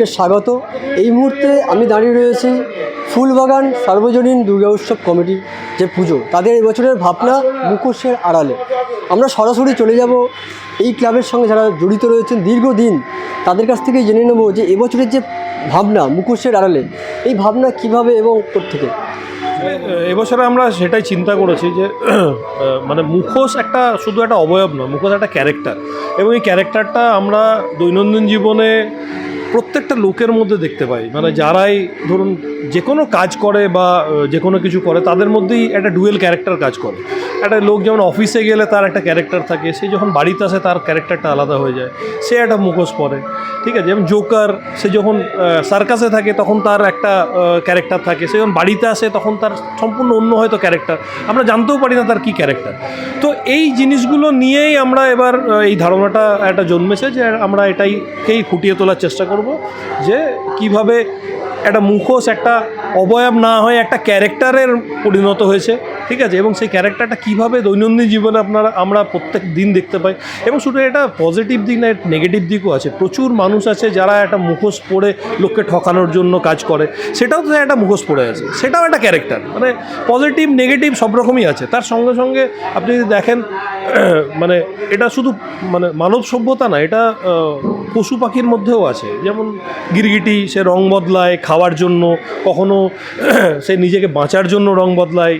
সবাইকে স্বাগত। এই মুহূর্তে আমি দাঁড়িয়ে রয়েছি ফুলবাগান সার্বজনীন দুর্গা উৎসব কমিটি যে পুজো, তাদের এবছরের ভাবনা মুখোশের আড়ালে। আমরা সরাসরি চলে যাব এই ক্লাবের সঙ্গে যারা জড়িত রয়েছেন, দীর্ঘদিন তাদের কাছ থেকে জেনে নেব যে এবছরের যে ভাবনা মুখোশের আড়ালে, এই ভাবনা কীভাবে এবং থেকে? এবছরে আমরা সেটাই চিন্তা করেছি যে মানে মুখোশ একটা শুধু একটা অবয়ব নয়, মুখোশ একটা ক্যারেক্টার এবং এই ক্যারেক্টারটা আমরা দৈনন্দিন জীবনে প্রত্যেকটা লোকের মধ্যে দেখতে পাই। মানে যারাই ধরুন যে কোনো কাজ করে বা যে কোনো কিছু করে, তাদের মধ্যেই একটা ডুয়েল ক্যারেক্টার কাজ করে। একটা লোক যেমন অফিসে গেলে তার একটা ক্যারেক্টার থাকে, সে যখন বাড়িতে আসে তার ক্যারেক্টারটা আলাদা হয়ে যায়, সে একটা মুখোশ পরে, ঠিক আছে? যেমন জোকার সে যখন সার্কাসে থাকে তখন তার একটা ক্যারেক্টার থাকে, সে যখন বাড়িতে আসে তখন তার সম্পূর্ণ অন্য হয়তো ক্যারেক্টার, আমরা জানতেও পারি না তার কী ক্যারেক্টার। তো এই জিনিসগুলো নিয়েই আমরা এবার এই ধারণাটা একটা জন্মেছে যে আমরা এটাইকেই ফুটিয়ে তোলার চেষ্টা করব যে কীভাবে একটা মুখোশ, একটা অবয়ব না হয়ে একটা ক্যারেক্টারের পরিণত হয়েছে, ঠিক আছে? এবং সেই ক্যারেক্টারটা কীভাবে দৈনন্দিন জীবনে আপনারা, আমরা প্রত্যেক দিন দেখতে পাই। এবং শুধু এটা পজিটিভ দিক না নেগেটিভ দিকও আছে। প্রচুর মানুষ আছে যারা একটা মুখোশ পরে লোককে ঠকানোর জন্য কাজ করে। সেটাও তো একটা মুখোশ পড়ে আছে। সেটাও একটা ক্যারেক্টার। মানে পজিটিভ নেগেটিভ সব রকমই আছে। তার সঙ্গে সঙ্গে আপনি যদি দেখেন মানে এটা শুধু মানে মানব সভ্যতা না, এটা পশু পাখির মধ্যেও আছে। যেমন গিরগিটি, সে রং বদলায় খাওয়ার জন্য, কখনো সে নিজেকে বাঁচার জন্য রং বদলায়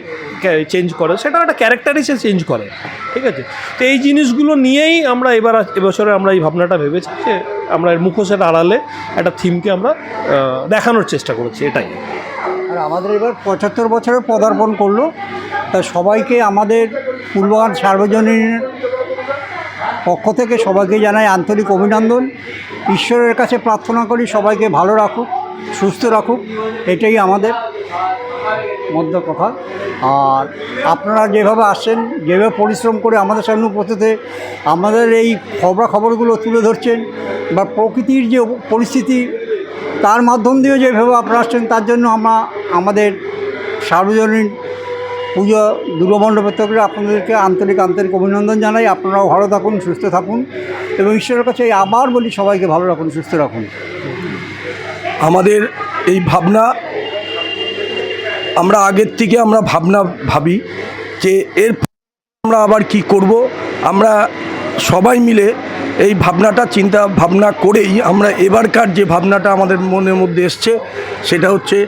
চেঞ্জ করে। সেটা একটা ক্যারেক্টারই সে চেঞ্জ করে, ঠিক আছে? তো এই জিনিসগুলো নিয়েই আমরা এবার এবছরে আমরা এই ভাবনাটা ভেবেছি যে আমরা এর মুখোশের আড়ালে একটা থিমকে আমরা দেখানোর চেষ্টা করেছি, এটাই। আর আমাদের এবার পঁচাত্তর বছরে পদার্পণ করল। তা সবাইকে আমাদের ফুলবাগান সার্বজনীন পক্ষ থেকে সবাইকে জানাই আন্তরিক অভিনন্দন। ঈশ্বরের কাছে প্রার্থনা করি সবাইকে ভালো রাখুক, সুস্থ রাখুক, এটাই আমাদের মধ্য কথা। আর আপনারা যেভাবে আসছেন, যেভাবে পরিশ্রম করে আমাদের সামনে হয়ে আমাদের এই খবরাখবরগুলো তুলে ধরছেন বা প্রকৃতির যে পরিস্থিতি, তার মাধ্যম দিয়ে যেভাবে আপনারা আসছেন, তার জন্য আমরা আমাদের সার্বজনীন পুজো দুর্গমণ্ডপের থেকে আপনাদেরকে আন্তরিক আন্তরিক অভিনন্দন জানাই। আপনারাও ভালো থাকুন, সুস্থ থাকুন এবং ঈশ্বরের কাছে আবার বলি, সবাইকে ভালো রাখুন, সুস্থ রাখুন। আমাদের এই ভাবনা, আমরা আগের থেকে আমরা ভাবনা ভাবি যে এর আমরা আবার কি করব? আমরা সবাই মিলে এই ভাবনাটা, চিন্তা ভাবনা করেই আমরা এবারকার যে ভাবনাটা আমাদের মনের মধ্যে এসছে, সেটা হচ্ছে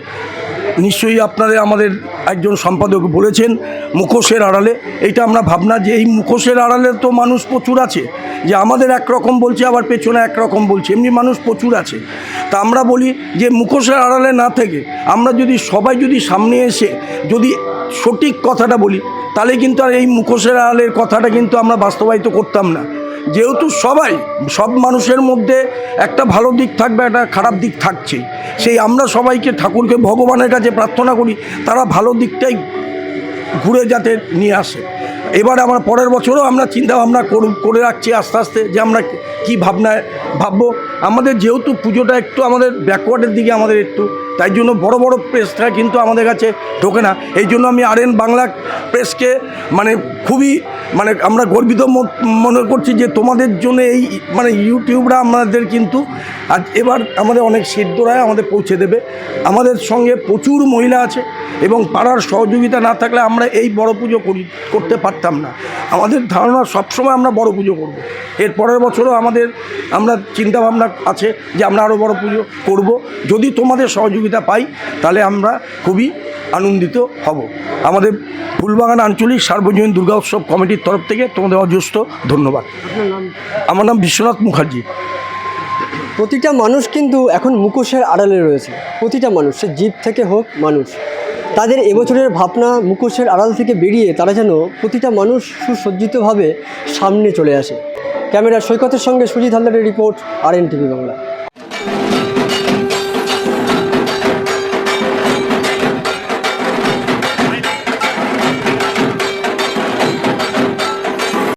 নিশ্চয়ই আপনাদের আমাদের একজন সম্পাদক বলেছেন মুখোশের আড়ালে। এইটা আমরা ভাবনা যে এই মুখোশের আড়ালে তো মানুষ প্রচুর আছে। যে আমাদের একরকম বলছে, আবার পেছনে একরকম বলছে। এমনি মানুষ প্রচুর আছে। তা আমরা বলি যে মুখোশের আড়ালে না থেকে আমরা যদি সবাই যদি সামনে এসে যদি সঠিক কথাটা বলি, তাহলে কিন্তু আর এই মুখোশের আড়ালের কথাটা কিন্তু আমরা বাস্তবায়িত করতাম না। যেহেতু সবাই, সব মানুষের মধ্যে একটা ভালো দিক থাকবে, একটা খারাপ দিক থাকছেই সেই আমরা সবাইকে ঠাকুরকে, ভগবানের কাছে প্রার্থনা করি, তারা ভালো দিকটাই ঘুরে যাতে নিয়ে আসে। এবার আমরা পরের বছরও আমরা চিন্তা ভাবনা করু- করে রাখছি আস্তে আস্তে যে আমরা কি ভাবনায় ভাববো। আমাদের যেহেতু পুজোটা একটু আমাদের ব্যাকওয়ার্ডের দিকে আমাদের একটু তাই জন্য বড় বড় প্রেসটা কিন্তু আমাদের কাছে ঢোকে না। এই জন্য আমি আর এন বাংলা প্রেসকে মানে খুবই মানে আমরা গর্বিত মনে করছি যে তোমাদের জন্য এই মানে ইউটিউবরা আমাদের কিন্তু আজ এবার আমাদের অনেক সিদ্ধরায় আমাদের পৌঁছে দেবে। আমাদের সঙ্গে প্রচুর মহিলা আছে এবং পাড়ার সহযোগিতা না থাকলে আমরা এই বড় পুজো করি, করতে পারতাম না। আমাদের ধারণা সবসময় আমরা বড় পুজো করব। এর পরের বছরও আমাদের, আমরা চিন্তাভাবনা আছে যে আমরা আরও বড় পুজো করব। যদি তোমাদের সহযোগিতা পাই, তাহলে আমরা খুবই আনন্দিত হব। আমাদের ফুলবাগান আঞ্চলিক সার্বজনীন দুর্গা উৎসব কমিটির তরফ থেকে তোমাদের অজস্র ধন্যবাদ। আমার নাম বিশ্বনাথ মুখার্জি। প্রতিটা মানুষ কিন্তু এখন মুখোশের আড়ালে রয়েছে। প্রতিটা মানুষ, সে জীব থেকে হোক মানুষ। তাদের এবছরের ভাবনা মুখোশের আড়াল থেকে বেরিয়ে তারা যেন প্রতিটা মানুষ সুসজ্জিতভাবে সামনে চলে আসে। ক্যামেরা সৈকতের সঙ্গে সুজিত হালদারের রিপোর্ট, আর এন টিভি বাংলা।